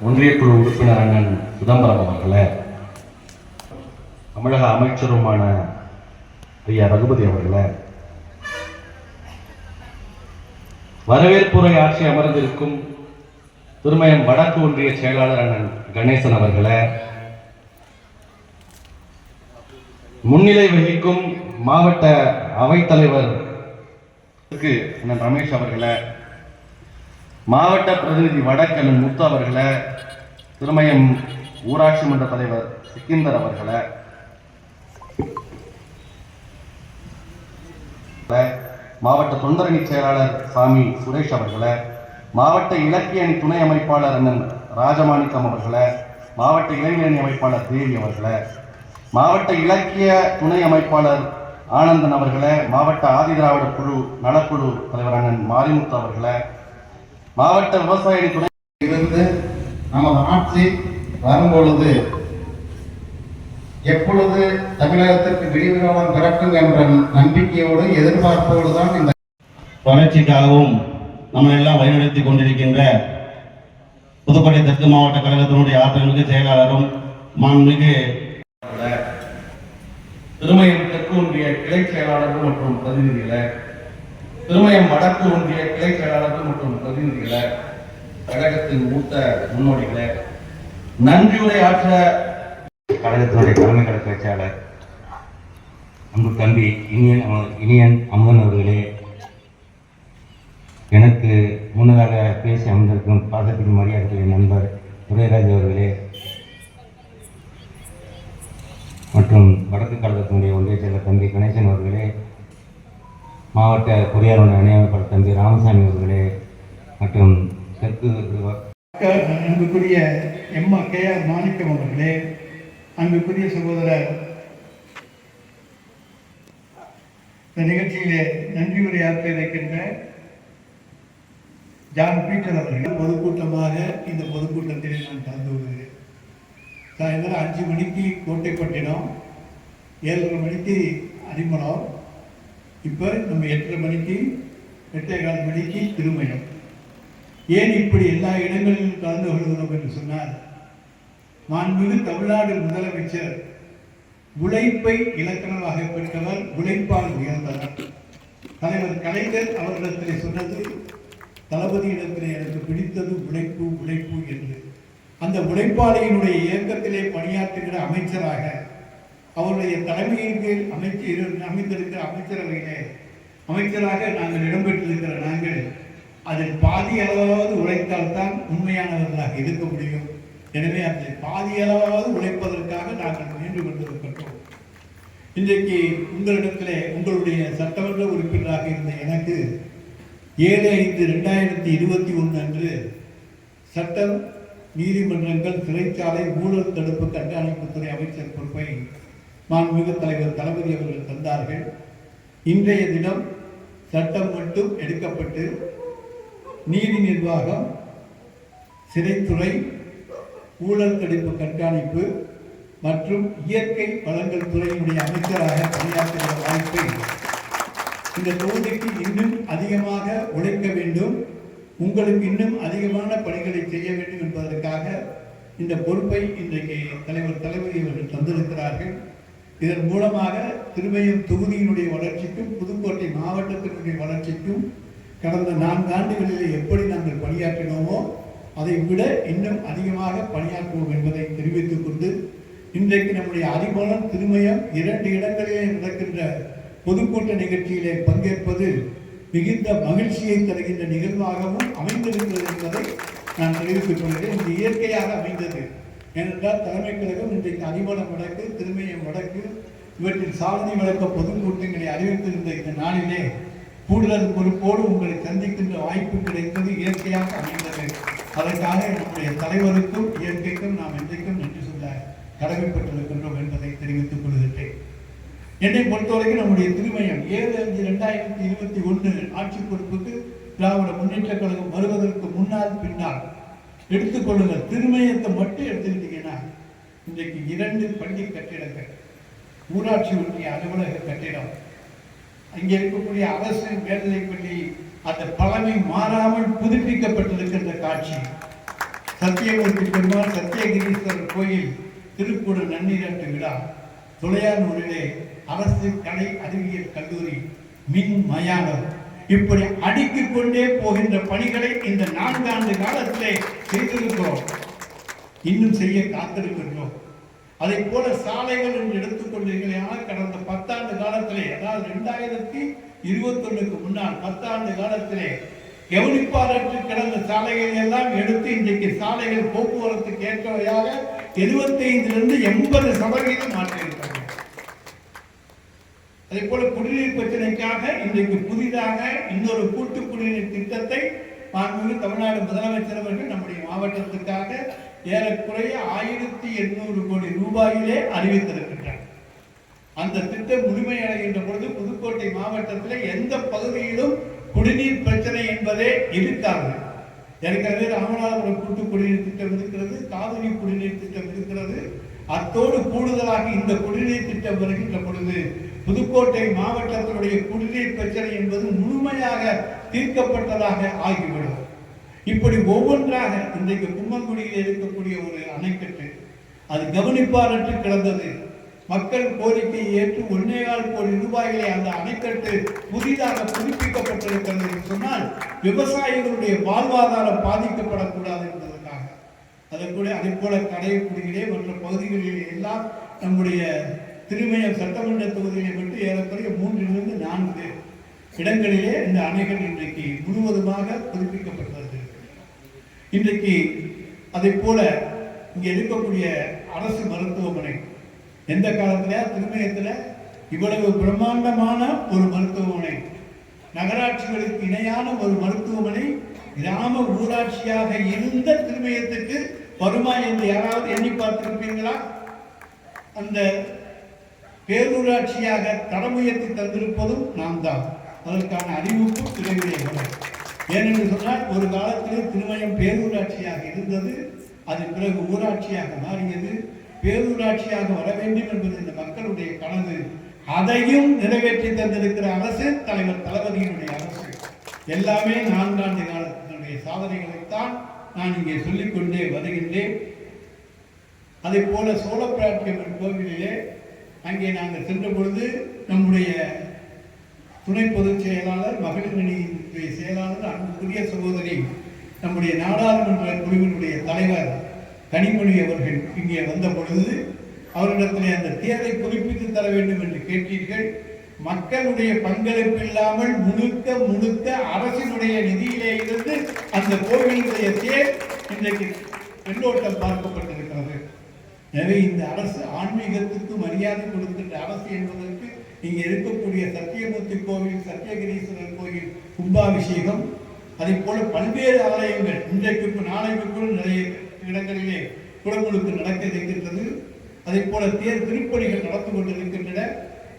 ஒன்றிய குழு உறுப்பினர் அண்ணன் சிதம்பரம் அவர்களே தமிழக அமைச்சருமான ஐயா ரகுபதி அவர்களே வரவேற்புரை ஆட்சி அமர்ந்திருக்கும் திருமயம் வடக்கு ஒன்றிய செயலாளர் அண்ணன் கணேசன் அவர்களே முன்னிலை வகிக்கும் மாவட்ட அவைத்தலைவர் அண்ணன் ரமேஷ் அவர்களே மாவட்ட பிரதிநிதி வடக்கன் முத்து அவர்களை திருமயம் ஊராட்சி மன்ற தலைவர் சிக்கிந்தர் அவர்களை மாவட்ட தொண்டரணி செயலாளர் சாமி சுரேஷ் அவர்களை மாவட்ட இலக்கிய அணி துணை அமைப்பாளர் அண்ணன் ராஜமாணிக்கம் அவர்களை மாவட்ட இளைஞரணி அமைப்பாளர் தேவி அவர்களை மாவட்ட இலக்கிய துணை அமைப்பாளர் ஆனந்தன் அவர்களை மாவட்ட ஆதிதிராவிட குழு நலக்குழு தலைவர் அண்ணன் மாரிமுத்து அவர்களை மாவட்ட விவசாய துணை இருந்து நமது ஆட்சி வரும்பொழுது எப்பொழுது தமிழகத்திற்கு விடிவுகாலம் பிறக்கும் என்ற நம்பிக்கையோடு எதிர்பார்ப்போடு தான் இந்த வளர்ச்சிக்காகவும் நம்ம எல்லாம் வழிநடத்தி கொண்டிருக்கின்ற புதுக்கோட்டை தெற்கு மாவட்ட கழகத்தினுடைய ஆற்றல்மிகு செயலாளரும் மாண்புமிகு திருமயம் தெற்கு ஒன்றிய கிளை செயலாளர்கள் மற்றும் பிரதிநிதிகளே திருமயம் வடக்கு ஒன்றிய கிளை செயலாளர்கள் மற்றும் பிரதிநிதிகளை கழகத்தின் மூத்த முன்னோடிகளை நன்றியுரை ஆற்ற கழகத்தினுடைய தலைமை கழக பேச்சாளர் அன்பு தம்பி இனியன் இனியன் அமுதன் அவர்களே எனக்கு முன்னதாக பேசி அமர்ந்திருக்கும் பாசத்துக்கு மரியாதைக்குரிய நண்பர் துரைராஜ் அவர்களே மற்றும் வடக்கு கழகத்தினுடைய ஒன்றிய செயலர் தம்பி கணேசன் அவர்களே மாவட்ட பொறியாளர் அணியமைப்பாளர் தம்பி ராமசாமி அவர்களே மற்றும் தெற்கு அன்புக்குரிய எம்மா கே ஆர் மாணிக்கம் அவர்களே அன்புக்குரிய சகோதரர் இந்த நிகழ்ச்சியிலே நன்றி உரையாற்ற இருக்கின்ற ஜான் பீட்டர் அவர்கள். பொதுக்கூட்டமாக இந்த பொதுக்கூட்டத்தில் நான் கலந்து கொள்கிறேன் சாயந்தரம் அஞ்சு மணிக்கு கோட்டைப்பட்டினம் ஏழரை மணிக்கு அரிமளம் இப்போ நம்ம எட்டரை மணிக்கு எட்டே கால் மணிக்கு திருமயம் ஏன் இப்படி எல்லா இடங்களிலும் கலந்து கொள்கிறோம் என்று சொன்னார் மாண்புமிகு தமிழ்நாடு முதலமைச்சர் உழைப்பை இலக்கணமாக பெற்றவர் உழைப்பால் உயர்ந்தவர் தலைவர் கலைஞர் அவர்களிடத்திலே சொன்னது தளபதியிடத்திலே எனக்கு பிடித்தது உழைப்பு உழைப்பு என்று. அந்த உழைப்பாளியினுடைய இயக்கத்திலே பணியாற்றுகிற அமைச்சராக அவருடைய தலைமையின் கீழ் அமைச்சர் அமைந்திருக்கிற அமைச்சரவையிலே அமைச்சராக நாங்கள் இடம்பெற்றிருக்கிற நாங்கள் அதில் பாதி அளவாவது உழைத்தால்தான் உண்மையானவர்களாக இருக்க முடியும். எனவே அதில் பாதி அளவாவது உழைப்பதற்காக நாங்கள் முயன்று கொண்டிருக்கின்றோம். இன்றைக்கு உங்களிடத்திலே உங்களுடைய சட்டமன்ற உறுப்பினராக இருந்த எனக்கு ஏழு ஐந்து ரெண்டாயிரத்தி இருபத்தி ஒன்று அன்று சட்டம் நீதிமன்றங்கள் சிறைச்சாலை ஊழல் தடுப்பு கண்காணிப்புத்துறை அமைச்சர் பொறுப்பை மாண்புமிகு தலைவர் தளபதி அவர்கள் தந்தார்கள். இன்றைய தினம் சட்டம் மட்டும் எடுக்கப்பட்டு நீதி நிர்வாகம் சிறைத்துறை ஊழல் தடுப்பு கண்காணிப்பு மற்றும் இயற்கை வளங்கள் துறையினுடைய அமைச்சராக பணியாற்றுகிற வாய்ப்பை இந்த தொகுதிக்கு இன்னும் அதிகமாக உழைக்க வேண்டும். உங்களுக்கு இன்னும் அதிகமான பணிகளை செய்ய வேண்டும் என்பதற்காக இந்த பொறுப்பை இன்றைக்கு தலைவர் தளபதி அவர்கள் தந்திருக்கிறார்கள். இதன் மூலமாக திருமயம் தொகுதியினுடைய வளர்ச்சிக்கும் புதுக்கோட்டை மாவட்டத்தினுடைய வளர்ச்சிக்கும் கடந்த நான்கு ஆண்டுகளில் எப்படி நாங்கள் பணியாற்றினோமோ அதை விட இன்னும் அதிகமாக பணியாற்றுவோம் என்பதை தெரிவித்துக் கொண்டு இன்றைக்கு நம்முடைய அறிமுகம் திருமயம் இரண்டு இடங்களிலே நடக்கின்ற பொதுக்கூட்ட நிகழ்ச்சியிலே பங்கேற்பது மிகுந்த மகிழ்ச்சியை தருகின்ற நிகழ்வாகவும் அமைந்திருக்கிறது என்பதை நான் தெரிவித்துக் கொள்கிறேன். இது இயற்கையாக அமைந்தது. ஏனென்றால் தலைமை கழகம் இன்றைக்கு அடிமலம் வடக்கு திருமயம் வடக்கு இவற்றில் சாதனை வழக்க பொதுக்கூட்டங்களை அறிவித்திருந்த இந்த நாளிலே கூடுதல் பொறுப்போடு உங்களை சந்திக்கின்ற வாய்ப்பு கிடைத்தது இயற்கையாக அமைந்தது. அதற்காக நம்முடைய தலைவருக்கும் இயற்கைக்கும் நாம் என்றைக்கும் நன்றி சொல்ல கடமைப்பட்டிருக்கின்றோம் என்பதை தெரிவித்துக் கொள்கின்றேன். என்னை பொறுத்தவரைக்கும் நம்முடைய திருமயம் ஏழு அஞ்சு ரெண்டாயிரத்தி இருபத்தி ஒன்று ஆட்சி பொறுப்புக்கு திராவிட முன்னேற்ற கழகம் வருவதற்கு முன்னால் பின்னால் எடுத்துக்கொள்ளுங்கள். திருமயத்தை மட்டும் எடுத்துக்கிட்டீங்கன்னா இன்றைக்கு இரண்டு பள்ளி கட்டிடங்கள் ஊராட்சி ஒன்றிய அலுவலக கட்டிடம் அங்கே இருக்கக்கூடிய அரசு மேல்நிலைப்பள்ளி அந்த பழமை மாறாமல் புதுப்பிக்கப்பட்டிருக்கின்ற காட்சி. சத்தியமூர்த்தி பெருமாள் சத்தியகிரீஸ்வரர் கோயில் திருக்கூட நன்னீராட்டு விழா துளையானூரிலே அரசு கலை அறிவியல் கல்லூரி மின் மயானம். இப்படி அடுக்கிக் கொண்டே போகின்ற பணிகளை இந்த நான்காண்டு காலத்திலே செய்திருக்கிறோம் இன்னும் செய்ய காத்திருக்கின்றோம் அதை போல சாலைகள் என்று கடந்த பத்தாண்டு காலத்திலே அதாவது ரெண்டாயிரத்தி இருபத்தொன்னுக்கு முன்னால் பத்தாண்டு காலத்திலே கவனிப்பாளற்று கிடந்த சாலைகள் எல்லாம் எடுத்து இன்றைக்கு சாலைகள் போக்குவரத்துக்கு ஏற்றவையாக எழுபத்தைந்திலிருந்து எண்பது சதவீதம் மாற்றியிருக்கிறது. அதே போல குடிநீர் பிரச்சனைக்காக இன்றைக்கு புதிதாக இன்னொரு கூட்டு குடிநீர் திட்டத்தை மாண்புமிகு தமிழ்நாடு முதலமைச்சர் அவர்கள் நம்முடைய மாவட்டத்திற்காக ஏறக்குறைய ஆயிரத்தி எண்ணூறு கோடி ரூபாயிலே அறிவித்திருக்கின்றார். அந்த திட்டம் முழுமையடைகின்ற பொழுது புதுக்கோட்டை மாவட்டத்தில் எந்த பகுதியிலும் குடிநீர் பிரச்சனை என்பதே இருக்காது. ஏற்கனவே ராமநாதபுரம் கூட்டு குடிநீர் திட்டம் இருக்கிறது காவிரி குடிநீர் திட்டம் இருக்கிறது. அத்தோடு கூடுதலாக இந்த குடிநீர் திட்டம் வருகின்ற பொழுது புதுக்கோட்டை மாவட்டத்தினுடைய குடிநீர் பிரச்சனை என்பது முழுமையாக தீர்க்கப்பட்டதாக ஆகிவிடும். இப்படி ஒவ்வொன்றாக இன்றைக்கு கும்மங்குடியில் இருக்கக்கூடிய ஒரு அணைக்கட்டு அது கவனிப்பாரற்று கிடந்தது. மக்கள் கோரிக்கையை ஏற்று ஒன்னேகால் கோடி ரூபாய்களை அந்த அணைக்கட்டு புதிதாக புதுப்பிக்கப்பட்டிருக்கிறது என்று சொன்னால் விவசாயிகளுடைய வாழ்வாதாரம் பாதிக்கப்படக்கூடாது என்பதற்காக. அதை கூட அதே போல கடையக்குடியிலே மற்ற பகுதிகளிலே எல்லாம் நம்முடைய திருமயம் சட்டமன்ற தொகுதியை பற்றி ஏறக்குறைய மூன்றிலிருந்து நான்கு இடங்களிலே இந்த அணைகள் இன்றைக்கு முழுவதுமாக புதுப்பிக்கப்பட்டுள்ளது. இன்றைக்கு அதை போல இங்கே இருக்கக்கூடிய அரசு மருத்துவமனை எந்த காலத்தில்? திருமயத்தில் இவ்வளவு பிரம்மாண்டமான ஒரு மருத்துவமனை நகராட்சிகளுக்கு இணையான ஒரு மருத்துவமனை கிராம ஊராட்சியாக இருந்த திருமயத்துக்கு வருமா என்று யாராவது எண்ணி பார்த்திருப்பீங்களா அந்த பேரூராட்சியாக தரம் உயர்த்தி தந்திருப்பதும் நாம் தான் அதற்கான அறிவிப்பும் விரைவிலே வரும். ஏனென்று சொன்னால் ஒரு காலத்திலே திருமயம் பேரூராட்சியாக இருந்தது அது பிறகு ஊராட்சியாக மாறியது. பேரூராட்சியாக வர வேண்டும் என்பது இந்த மக்களுடைய கனவு. அதையும் நிறைவேற்றி தந்திருக்கிற அரசு தலைவர் தளபதியினுடைய அரசு. எல்லாமே நான்காண்டு காலத்தினுடைய சாதனைகளைத்தான் நான் இங்கே சொல்லிக்கொண்டே வருகின்றேன். அதே போல சோழப்பிராட்டியம்மன் கோவிலிலே அங்கே நாங்கள் சென்ற பொழுது நம்முடைய துணை பொதுச் செயலாளர் மகளிர் அணியினுடைய செயலாளர் அன்புக்குரிய சகோதரி நம்முடைய நாடாளுமன்ற குழுவினுடைய தலைவர் கனிமொழி அவர்கள் இங்கே வந்த பொழுது அவரிடத்திலே அந்த தேர்தலை புதுப்பித்து தர வேண்டும் என்று கேட்டீர்கள். மக்களுடைய பங்களிப்பு இல்லாமல் முழுக்க முழுக்க அரசினுடைய நிதியிலே இருந்து அந்த கோவிலுடைய தேர் இன்றைக்கு வெள்ளோட்டம் பார்க்கப்பட்டிருக்கிறது. எனவே இந்த அரசு ஆன்மீகத்துக்கு மரியாதை கொடுக்கின்ற அரசு என்பதற்கு இங்கே இருக்கக்கூடிய சத்தியமூர்த்தி கோவில் சத்தியகிரீஸ்வரர் கோவில் கும்பாபிஷேகம் அதே போல பல்வேறு ஆலயங்கள் இன்றைக்கு நாளைக்கு கூட நிறைய இடங்களிலே குடமுழுக்கு நடக்க இருக்கின்றது அதே போல தேர் திருப்பணிகள் நடந்து கொண்டிருக்கின்றன.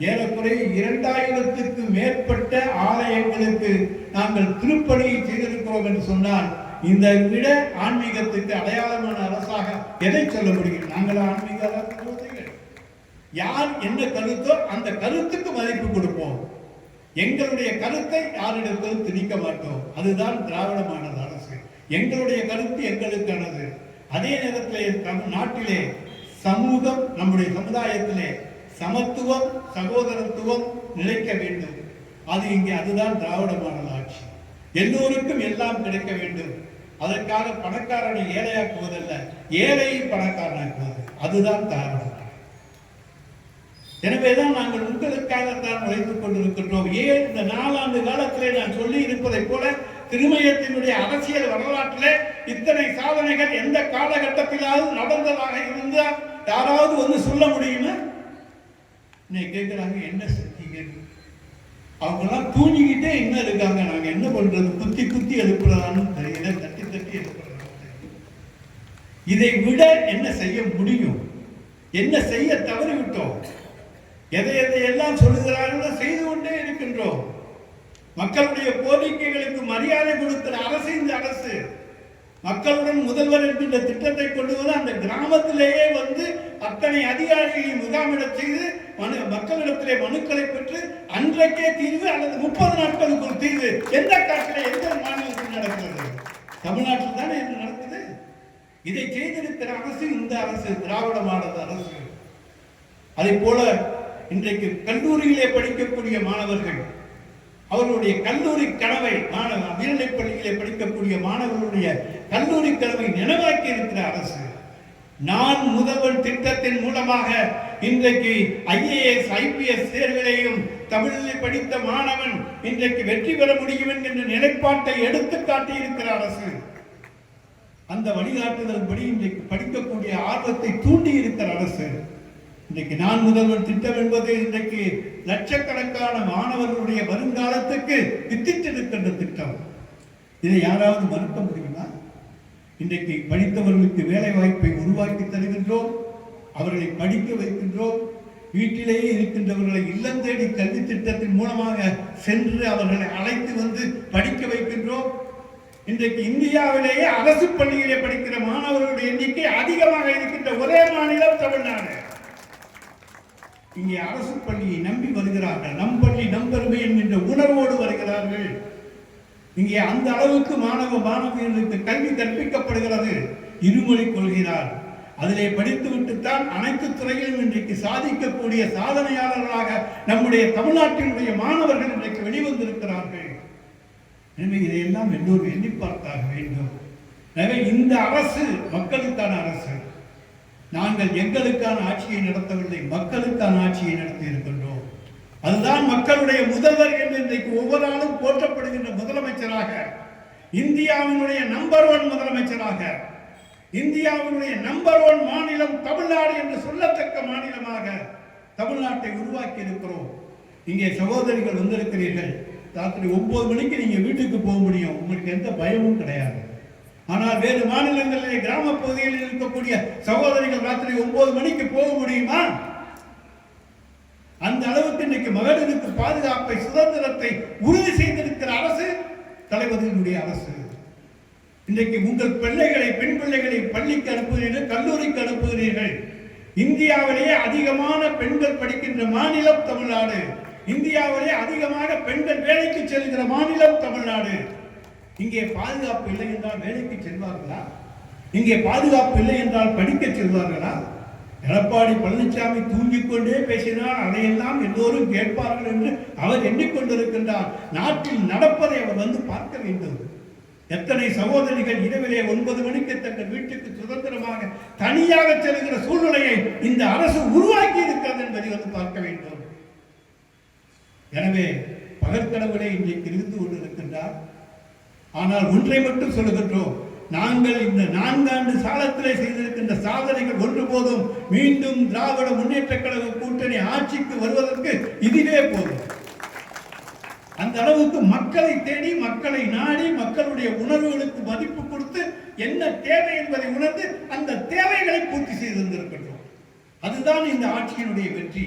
ஏறக்குறைய இரண்டாயிரத்துக்கு மேற்பட்ட ஆலயங்களுக்கு நாங்கள் திருப்பணியை செய்திருக்கிறோம் என்று சொன்னால் இந்த விட ஆன்மீகத்துக்கு அடையாளமான அரசாக எதை சொல்ல முடியும்? நாங்கள் ஆன்மீக அரசுகள். யார் என்ன கருத்தோ அந்த கருத்துக்கு மதிப்பு கொடுப்போம். எங்களுடைய கருத்தை யாரிடத்திலும் திணிக்க மாட்டோம். அதுதான் திராவிடமானது அரசு. எங்களுடைய கருத்து எங்களுக்கானது. அதே நேரத்தில் நம் நாட்டிலே சமூகம் நம்முடைய சமுதாயத்திலே சமத்துவம் சகோதரத்துவம் நிலைக்க வேண்டும். அது இங்கே அதுதான் திராவிடமானது ஆட்சி. எல்லோருக்கும் எல்லாம் கிடைக்க வேண்டும். அதற்காக பணக்காரனை ஏழையாக்குவதல்ல ஏழையை பணக்காரனாக்குவது. அதுதான் திராவிடம் எனவேதான் நாங்கள் உங்களுக்காக தான் உழைத்துக் கொண்டிருக்கின்றோம். ஏன் இந்த நாலாண்டு காலத்திலே நான் சொல்லி இருப்பதைப் போல திருமயத்தினுடைய அரசியல் வரலாற்றிலே இத்தனை சாதனைகள் எந்த காலகட்டத்திலாவது நடந்ததாக இருந்தால் யாராவது வந்து சொல்ல முடியுமா? இன்னைக்கு கேட்கிறாங்க என்ன செஞ்சீங்க அவங்கெல்லாம் தூங்கிக்கிட்டே இன்னும் இருக்காங்க? நாங்க என்ன பண்றது? குத்தி குத்தி எழுப்புறதான்னு தெரியல. இதை விட என்ன செய்ய முடியும்? என்ன செய்ய தவறிவிட்டோம்? எதை எதை எல்லாம் சொல்லுகிறார்களோ செய்து கொண்டே இருக்கின்றோம். மக்களுடைய கோரிக்கைகளுக்கு மரியாதை கொடுக்கிற அரசு இந்த அரசு. மக்களுடன் முதல்வர் என்கின்ற திட்டத்தை கொண்டு வந்து அந்த கிராமத்திலேயே வந்து அத்தனை அதிகாரிகளையும் முகாமிடச் செய்து மனு மக்களிடத்திலே மனுக்களை பெற்று அன்றைக்கே தீர்வு அல்லது முப்பது நாட்களுக்கு ஒரு தீர்வு. எந்த காட்டிலே எந்த மாநிலத்தில் நடக்கிறது? தமிழ்நாட்டில் தானே இது நடக்குது? இதை செய்திருக்கிற அரசு இந்த அரசு திராவிட மாடல் அரசு. அதை போல இன்றைக்கு கல்லூரியிலே படிக்கக்கூடிய மாணவர்கள் அவர்களுடைய கல்லூரி கனவை மாணவ மேல்நிலைப் பள்ளியிலே படிக்கக்கூடிய மாணவர்களுடைய கல்லூரி கனவை நினைவாக்கி இருக்கிற அரசு. நான் முதல்வர் திட்டத்தின் மூலமாக இன்றைக்கு ஐஏஎஸ் ஐபிஎஸ் தேர்விலையும் தமிழில் படித்த மாணவன் இன்றைக்கு வெற்றி பெற முடியும் என்கின்ற நிலைப்பாட்டை எடுத்து காட்டியிருக்கிற அரசு. அந்த வழிகாட்டுதல் படி இன்றைக்கு படிக்கக்கூடிய ஆர்வத்தை தூண்டி இருக்கிற அரசு இன்றைக்கு நான் முதல்வர் திட்டம் என்பது இன்றைக்கு லட்சக்கணக்கான மாணவர்களுடைய வருங்காலத்துக்கு வித்திட்டிருக்கின்ற திட்டம். இதை யாராவது மறுக்க முடியுமா? இன்றைக்கு படித்தவர்களுக்கு வேலை வாய்ப்பை உருவாக்கி தருகின்றோம் அவர்களை படிக்க வைக்கின்றோம் வீட்டிலேயே இருக்கின்றவர்களை இல்லம் தேடி கல்வி திட்டத்தின் மூலமாக சென்று அவர்களை அழைத்து வந்து படிக்க வைக்கின்றோம். இன்றைக்கு இந்தியாவிலேயே அரசு பள்ளியிலே படிக்கிற மாணவர்களுடைய எண்ணிக்கை அதிகமாக இருக்கின்ற ஒரே மாநிலம் தமிழ்நாடு. இங்கே அரசு பள்ளியை நம்பி வருகிறார்கள். நம் பள்ளி நம் பெருமை என்கின்ற உணர்வோடு வருகிறார்கள். இங்கே அந்த அளவுக்கு மாணவ மாணவியர்களுக்கு கல்வி கற்பிக்கப்படுகிறது. இருமொழி கொள்கிறார். அதிலே படித்துவிட்டுத்தான் அனைத்து துறையிலும் இன்றைக்கு சாதிக்கக்கூடிய சாதனையாளர்களாக நம்முடைய தமிழ்நாட்டினுடைய மாணவர்கள் இன்றைக்கு வெளிவந்திருக்கிறார்கள். எனவே இதையெல்லாம் எல்லோரும் எண்ணி பார்த்தாக வேண்டும். எனவே இந்த அரசு மக்களுக்கான அரசு. நாங்கள் எங்களுக்கான ஆட்சியை நடத்தவில்லை மக்களுக்கான ஆட்சியை நடத்தி இருக்கின்றோம். அதுதான் மக்களுடைய முதல்வர் என்று இன்றைக்கு ஒவ்வொரு ஆளும் போற்றப்படுகின்ற முதலமைச்சராக இந்தியாவினுடைய நம்பர் ஒன் முதலமைச்சராக இந்தியாவினுடைய நம்பர் ஒன் மாநிலம் தமிழ்நாடு என்று சொல்லத்தக்க மாநிலமாக தமிழ்நாட்டை உருவாக்கி இருக்கிறோம். இங்கே சகோதரிகள் வந்திருக்கிறீர்கள். ராத்திரி ஒன்பது மணிக்கு நீங்க வீட்டுக்கு போக முடியும். உங்களுக்கு எந்த பயமும் கிடையாது. ஆனால் வேறு மாநிலங்களிலே கிராம பகுதிகளில் இருக்கக்கூடிய சகோதரிகள் ராத்திரி ஒன்பது மணிக்கு போக முடியுமா? அந்த அளவுக்கு இன்னைக்கு மகளிருக்கு பாதுகாப்பை சுதந்திரத்தை உறுதி செய்திருக்கிற அரசு தளபதியினுடைய அரசு. இன்றைக்கு உங்கள் பிள்ளைகளை பெண் பிள்ளைகளை பள்ளிக்கு அனுப்புகிறீர்கள் கல்லூரிக்கு அனுப்புகிறீர்கள். இந்தியாவிலேயே அதிகமான பெண்கள் படிக்கின்ற மாநிலம் தமிழ்நாடு. இந்தியாவிலே அதிகமாக பெண்கள் வேலைக்கு செல்கிற மாநிலம் தமிழ்நாடு. இங்கே பாதுகாப்பு இல்லை என்றால் வேலைக்கு செல்வார்களா? இங்கே பாதுகாப்பு இல்லை என்றால் படிக்க செல்வார்களா? எடப்பாடி பழனிசாமி தூங்கிக்கொண்டே பேசினால் பேசினார் அதையெல்லாம் எல்லோரும் கேட்பார்கள் என்று அவர் எண்ணிக்கொண்டிருக்கின்றார். நாட்டில் நடப்பதை அவர் வந்து பார்க்க வேண்டும். எத்தனை சகோதரிகள் இரவிலே ஒன்பது மணிக்கு தங்கள் வீட்டுக்கு சுதந்திரமாக தனியாக செல்கிற சூழ்நிலையை இந்த அரசு உருவாக்கி இருக்கிறது என்பதை வந்து பார்க்க வேண்டும். எனவே பகற்கடவுளே இன்றைக்கு இருந்து கொண்டிருக்கின்றார். ஆனால் ஒன்றை மட்டும் சொல்லுகின்றோம். நாங்கள் இந்த நான்காண்டு சாலத்திலே செய்திருக்கின்ற சாதனைகள் ஒன்று போதும். மீண்டும் திராவிட முன்னேற்ற கழக கூட்டணி ஆட்சிக்கு வருவதற்கு இதுவே போதும். அந்த அளவுக்கு மக்களை தேடி மக்களை நாடி மக்களுடைய உணர்வுகளுக்கு மதிப்பு கொடுத்து என்ன தேவை என்பதை உணர்ந்து அந்த தேவைகளை பூர்த்தி செய்திருந்திருக்கின்றோம் அதுதான் இந்த ஆட்சியினுடைய வெற்றி.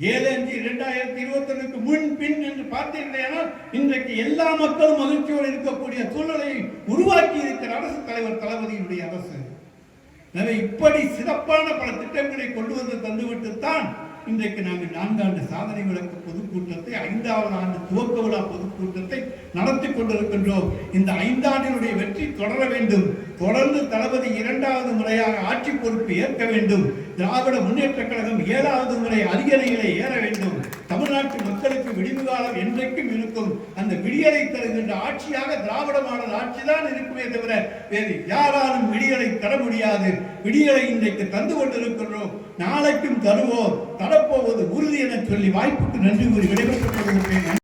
ஏழு அஞ்சு இரண்டாயிரத்தி இருபத்தொன்னுக்கு முன் பின் என்று பார்த்தீர்களேனால் இன்றைக்கு எல்லா மக்களும் மகிழ்ச்சியோடு இருக்கக்கூடிய சூழ்நிலையை உருவாக்கி இருக்கிற அரசு தலைவர் தளபதியினுடைய அரசு. எனவே இப்படி சிறப்பான பல திட்டங்களை கொண்டு வந்து தந்துவிட்டு தான் இன்றைக்கு நாங்கள் நான்காண்டு சாதனை விளக்க பொதுக்கூட்டத்தை ஐந்தாவது ஆண்டு துவக்க விழா பொதுக்கூட்டத்தை நடத்தி கொண்டிருக்கின்றோம். இந்த ஐந்தாண்டினுடைய தொடர வேண்டும். தொடர்ந்து தளபதி இரண்டாவது முறையாக ஆட்சி பொறுப்பு ஏற்க வேண்டும். திராவிட முன்னேற்ற கழகம் ஏழாவது முறை அதிகாரிகளை ஏற வேண்டும். தமிழ்நாட்டு மக்களுக்கு விடிவு காலம் என்றைக்கும் இருக்கும். அந்த விடியலை தருகின்ற ஆட்சியாக திராவிட மாடல் ஆட்சிதான் இருக்குமே தவிர வேறு யாராலும் விடியலை தர முடியாது. விடியலை இன்றைக்கு தந்து கொண்டிருக்கின்றோம். நாளைக்கும் தருவோம். தரப்போவது உறுதி என சொல்லி வாய்ப்புக்கு நன்றி கூறி விடைபெற்றுக் கொள்கிறேன்